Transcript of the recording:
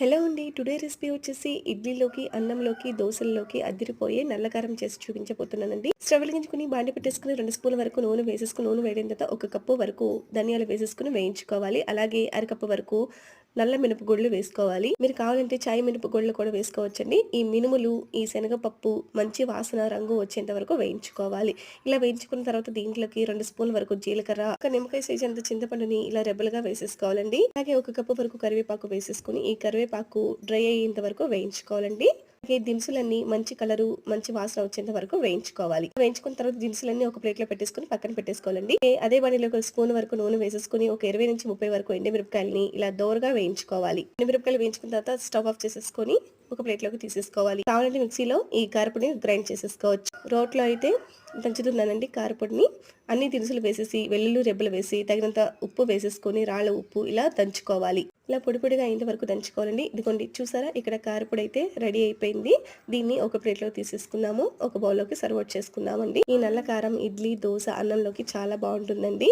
Hello అండి. Today recipe వచ్చేసి ఇడ్లీలోకి అన్నంలోకి దోశల్లోకి అద్దిరిపోయే నల్లకారం చేసి చూపించబోతున్నానండి. స్టవ్ వెలిగించుకుని బాండి పెట్టేసుకుని రెండు స్పూన్ల వరకు నూనె వేసేసుకుని నూనె వేడిన తర్వాత ఒక కప్పు వరకు ధనియాలు వేసేసుకుని వేయించుకోవాలి. అలాగే అరకప్పు వరకు నల్ల మినపగుళ్ళు వేసుకోవాలి. మీరు కావాలంటే చాయ్ మినపగుళ్ళు కూడా వేసుకోవచ్చండి. ఈ మినుములు ఈ శనగపప్పు మంచి వాసన రంగు వచ్చేంత వరకు వేయించుకోవాలి. ఇలా వేయించుకున్న తర్వాత దీంట్లోకి రెండు స్పూన్ల వరకు జీలకర్ర ఒక నిమ్మకాయ సైజ్ అంత చింతపండుని ఇలా రెబ్బలుగా వేసేసుకోవాలండి. అలాగే ఒక కప్పు వరకు కరివేపాకు వేసేసుకుని ఈ కరివేపాకు డ్రై అయ్యేంత వరకు వేయించుకోవాలండి. అలాగే దినుసులన్నీ మంచి కలరు మంచి వాసన వచ్చేంత వరకు వేయించుకోవాలి. వేయించుకున్న తర్వాత దినుసులన్నీ ఒక ప్లేట్లో పెట్టేసుకుని పక్కన పెట్టేసుకోవాలండి. అదే బండిలో ఒక స్పూన్ వరకు నూనె వేసేసుకుని ఒక ఇరవై నుంచి ముప్పై వరకు ఎండుమిరపకాయలని ఇలా దోరగా వేయించుకోవాలి. ఎండుమిరపకాయలు వేయించుకున్న తర్వాత స్టవ్ ఆఫ్ చేసేసుకొని ఒక ప్లేట్లోకి తీసేసుకోవాలి. కావాలంటే మిక్సీలో ఈ కారపొడిని గ్రైండ్ చేసేసుకోవచ్చు. రోట్లో అయితే దంచుతున్నానండి కారపొడిని. అన్ని దినుసులు వేసేసి వెల్లుల్లి రెబ్బలు వేసి తగినంత ఉప్పు వేసేసుకొని రాళ్ళ ఉప్పు ఇలా దంచుకోవాలి. ఇలా పొడి పొడిగా అయిన వరకు దంచుకోవాలండి. ఇదిగోండి చూసారా? ఇక్కడ కారపొడి అయితే రెడీ అయిపోయింది. దీన్ని ఒక ప్లేట్లో తీసేసుకున్నాము ఒక బౌల్లోకి సర్వ్ చేసుకున్నామండి ఈ నల్ల కారం ఇడ్లీ దోశ అన్నంలోకి చాలా బాగుంటుందండి.